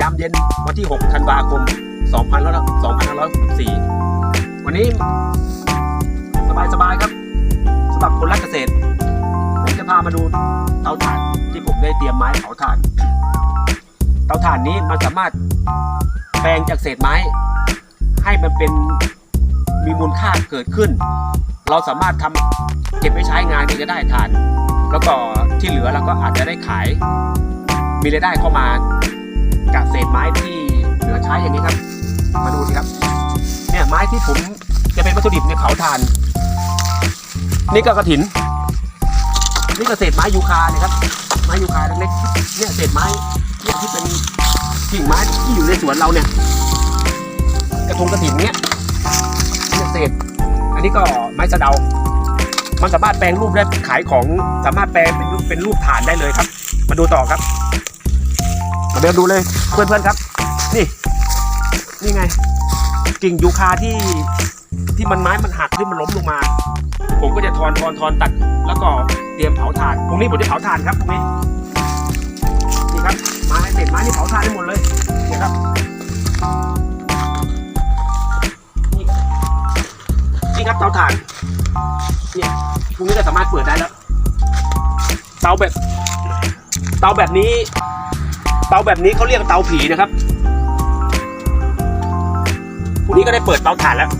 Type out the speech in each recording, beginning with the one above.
ยามเย็นวันที่ 6 ธันวาคม 2564 วันนี้สบายๆครับสำหรับคนรักเกษตร ผมจะพามาดูเตาถ่านที่ผมได้เตรียมไม้เผาถ่าน เตาถ่านนี้มันสามารถแปลงจากเศษไม้ ให้มันเป็นมีมูลค่าเกิดขึ้น เราสามารถทำเก็บไว้ใช้งานก็จะได้ถ่าน แล้วก็ที่เหลือเราก็อาจจะได้ขาย มีรายได้เข้ามา จากเศษไม้ที่เหลือใช้อย่างนี้ครับ มาดูสิครับ เนี่ยไม้ที่ผมจะเป็นวัตถุดิบในเผาถ่าน นี่ก็กระถิน นี่ก็เศษไม้ยูคาเนี่ยครับ ไม้ยูคาเล็กๆ เนี่ยเศษไม้เนี่ยที่เป็นกิ่งไม้ที่อยู่ในสวนเราเนี่ย กระทงกระถินเนี่ยเนี่ยเศษ อันนี้ก็ไม้สะเดา มันสามารถแปลงรูปได้ขายของสามารถแปลงเป็นรูปเป็นรูปฐานได้เลยครับ มาดูต่อครับ เดินดูเลยเพื่อนๆครับ นี่ นี่ไง กิ่งยูคาที่ที่มันไม้มันหักที่มันล้มลงมา ผมก็จะทอนทอนทอนตัด แล้วก็เตรียมเผาถ่านพรุ่งนี้ผมจะเผาถ่านครับพรุ่งนี้นี่ครับไม้เศษไม้นี่เผาถ่านได้หมดเลยเนี่ยครับนี่ครับเตาถ่านเนี่ยพรุ่งนี้ก็สามารถเปิดได้แล้ว เตาแบบ เตาแบบนี้าแบบนี้เขาเรียกเตาผีนะครับพรุ่งนี้ก็ได้เปิดเตาถ่านแล้ว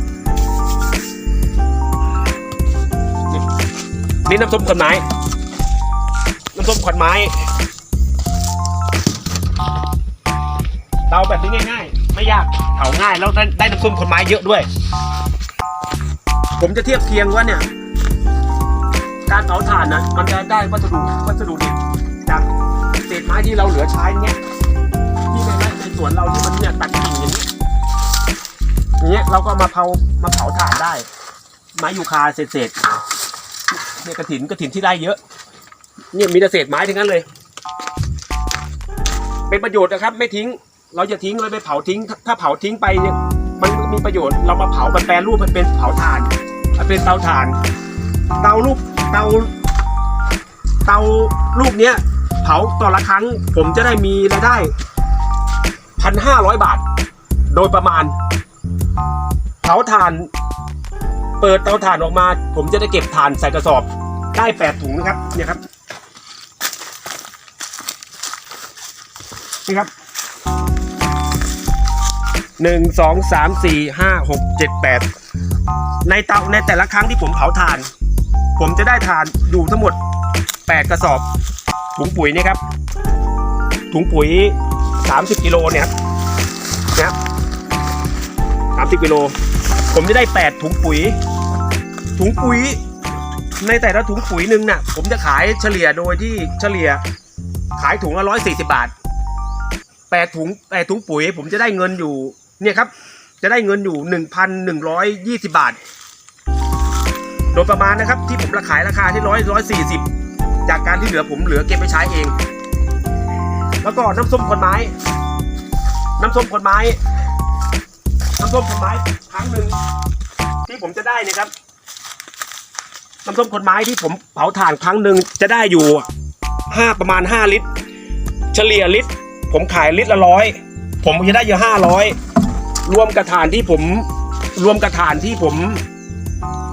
นี่น้ำส้มขอนไม้ น้ำส้มขอนไม้ เตาแบบนี้ง่ายๆ ไม่ยากเผาง่ายแล้วได้ได้น้ำส้มขอนไม้เยอะด้วย ผมจะเทียบเคียงว่าเนี่ย การเผาถ่านนะมันจะได้วัสดุวัสดุดิบจาก ษไม้ที่เราเหลือใช้เนี่ยที่ในไร่ในสวนเราที่มันเนี่ยตัดกิ่งอย่างนี้อย่างเงี้ยเราก็มาเผามาเผาถ่านได้ ไม้ยูคาเศษๆเนี่ยกระถินกระถินที่ได้เยอะ เนี่ยมีแต่เศษไม้ทั้งนั้นเลย เป็นประโยชน์นะครับ ไม่ทิ้ง เราจะทิ้งเลยไปเผาทิ้ง ถ้าเผาทิ้งไปเนี่ยมันมีประโยชน์เรามาเผามันแปรรูปมันเป็นเผาถ่านมันเป็นเตาถ่าน เตารูปเตาเตาลูกเนี้ย เผาต่อละครั้ง ผมจะได้มีรายได้พันห้าร้อยบาท โดยประมาณ เผาถ่าน เปิดเตาถ่านออกมา ผมจะได้เก็บถ่านใส่กระสอบ ได้แปดถุงนะครับเนี่ยครับนี่ครับหนึ่งสองสามสี่ห้าหกเจ็ดแปดในเตาในแต่ละครั้งที่ผมเผาถ่าน ผมจะได้ถ่านอยู่ทั้งหมด8กระสอบ ถุงปุ๋ยเนี่ยครับ ถุงปุ๋ย 30กิโลเนี่ยครับนะครับ30กิโล ผมจะได้ 8 ถุงปุ๋ย ถุงปุ๋ย ในแต่ละถุงปุ๋ยหนึ่งน่ะ ผมจะขายเฉลี่ยโดยที่เฉลี่ย ขายถุงละ140บาท8ถุง8ถุงปุ๋ย ผมจะได้เงินอยู่ เนี่ยครับ จะได้เงินอยู่1,120บาท โดยประมาณนะครับ ที่ผมราขายราคาที่ร้อยร้อยสี่สิบ จากการที่เหลือผมเหลือเก็บไปใช้เอง แล้วก็น้ำส้มคนไม้ น้ำส้มคนไม้ น้ำส้มคนไม้ครั้งหนึ่งที่ผมจะได้เนะครับ น้ำส้มคนไม้ที่ผมเผาถ่านครั้งหนึ่งจะได้อยู่ห้าประมาณห้าลิตร เฉลี่ยลิตร ผมขายลิตรละร้อยผมจะได้อยู่ห้าร้อยรวมกระถานที่ผมรวมกระถานที่ผม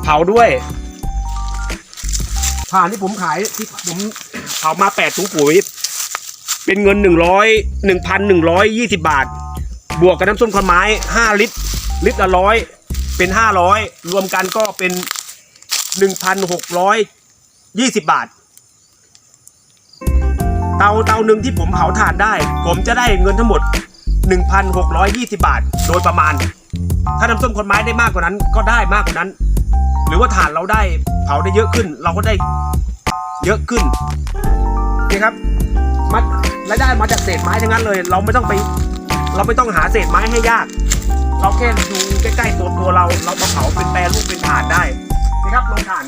เผาด้วย ถ่านที่ผมขายที่ผมเผามาแปดถุงปุ๋ย เป็นเงินหนึ่งร้อยหนึ่งพันหนึ่งร้อยยี่สิบาท บวกกับน้ำส้มขาวไม้ห้าลิตร ลิตรละร้อยเป็นห้าร้อยรวมกันก็เป็นหนึ่งพันหกร้อยยี่สิบบาท เตาเตาหนึ่งที่ผมเผาถ่านได้ ผมจะได้เงินทั้งหมด 1,620 บาท โดยประมาณ ถ้าน้ำส้มคนไม้ได้มากกว่านั้นก็ได้มากกว่านั้น หรือว่าถ่านเราได้ เผาได้เยอะขึ้น เราก็ได้เยอะขึ้นนี่ครับมารายได้มาจากเศษไม้ทั้งนั้นเลย เราไม่ต้องไป เราไม่ต้องหาเศษไม้ให้ยาก เราแค่ดูใกล้ๆตัวตัวเรา เรามาเผาเป็นแปรรูปเป็นถ่านได้นี่ครับลงถ่าน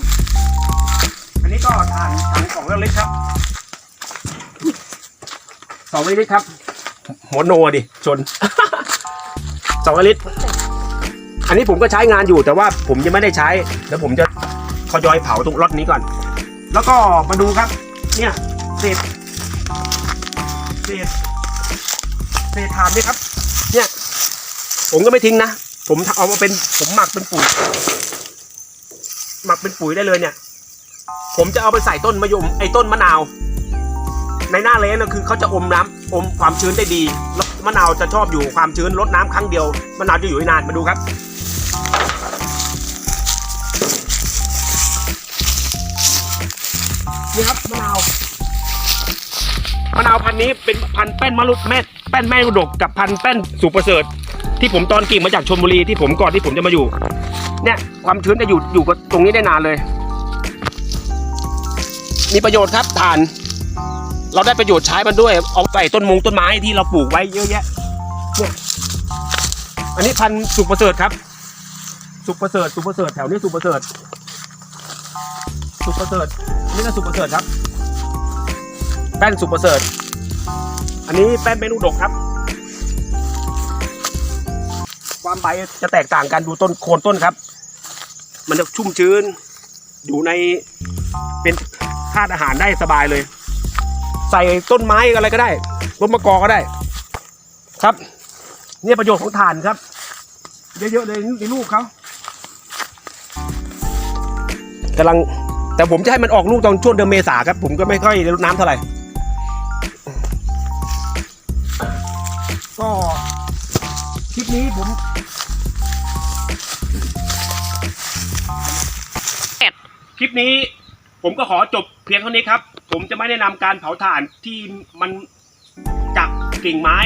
อันนี้ก็ถ่านถังสองเล็กครับสองลิตรครับหัวโนดิชนสองลิตรอันนี้ผมก็ใช้งานอยู่แต่ว่าผมยังไม่ได้ใช้แล้วผมจะ ทยอยเผาตรงรถนี้ก่อน แล้วก็มาดูครับ เนี่ยเศษเศษเศษถ่านนี่ครับ เนี่ย ผมก็ไม่ทิ้งนะ ผมเอามาเป็นผมหมักเป็นปุ๋ย หมักเป็นปุ๋ยได้เลยเนี่ย ผมจะเอาไปใส่ต้นมะยมไอ้ต้นมะนาว ในหน้าแล้งนะคือเขาจะอมน้ำอมความชื้นได้ดี แล้วมะนาวจะชอบอยู่ความชื้นลดน้ำครั้งเดียวมะนาวจะอยู่ได้นานมาดูครับ มะนาวพันธุ์นี้เป็นพันธุ์แป้นมะลุแม่แป้นแม่อุดกกับพันธุ์แป้นสุประเสริฐ ที่ผมตอนกิ่งมาจากชลบุรีที่ผมก่อนที่ผมจะมาอยู่ เนี่ยความชื้นจะอยู่อยู่กับตรงนี้ได้นานเลย มีประโยชน์ครับถ่าน เราได้ประโยชน์ใช้มันด้วย เอาใส่ต้นมงต้นไม้ที่เราปลูกไว้เยอะแยะเนี่ยอันนี้พันธุ์สุประเสริฐครับ สุประเสริฐสุประเสริฐแถวนี้สุประเสริฐสุประเสริฐนนี่ก็สุประเสริฐครับ แป้นสุประเสริฐ อันนี้แป้นเมนูดกครับ ความใบจะแตกต่างกันดูต้นโคนต้นครับ มันจะชุ่มชื้น อยู่ในเป็นธาตุอาหารได้สบายเลย ใส่ต้นไม้อะไรก็ได้ต้นมะกอกก็ได้ ครับ เนี่ยประโยชน์ของถ่านครับ เยอะๆเลยในลูกเขากำลังแต่ผมจะให้มันออกลูกตอนช่วงเดือนเมษาครับ ผมก็ไม่ค่อยรดน้ำเท่าไหร่ ปนี้ผมคลิปนี้ผมก็ขอจบเพียงเท่านี้ครับ ผมจะไม่แนะนำการเผาถ่านที่มันจากกิ่งไม้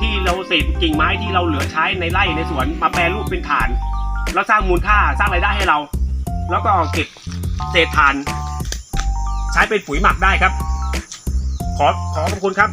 ที่เราเศษกิ่งไม้ที่เราเหลือใช้ในไร่ในสวนมาแปรรูปเป็นถ่าน แล้วสร้างมูลค่าสร้างรายได้ให้เรา แล้วก็เก็บเศษถ่าน ใช้เป็นปุ๋ยหมักได้ครับ ขอขอขอบคุณครับ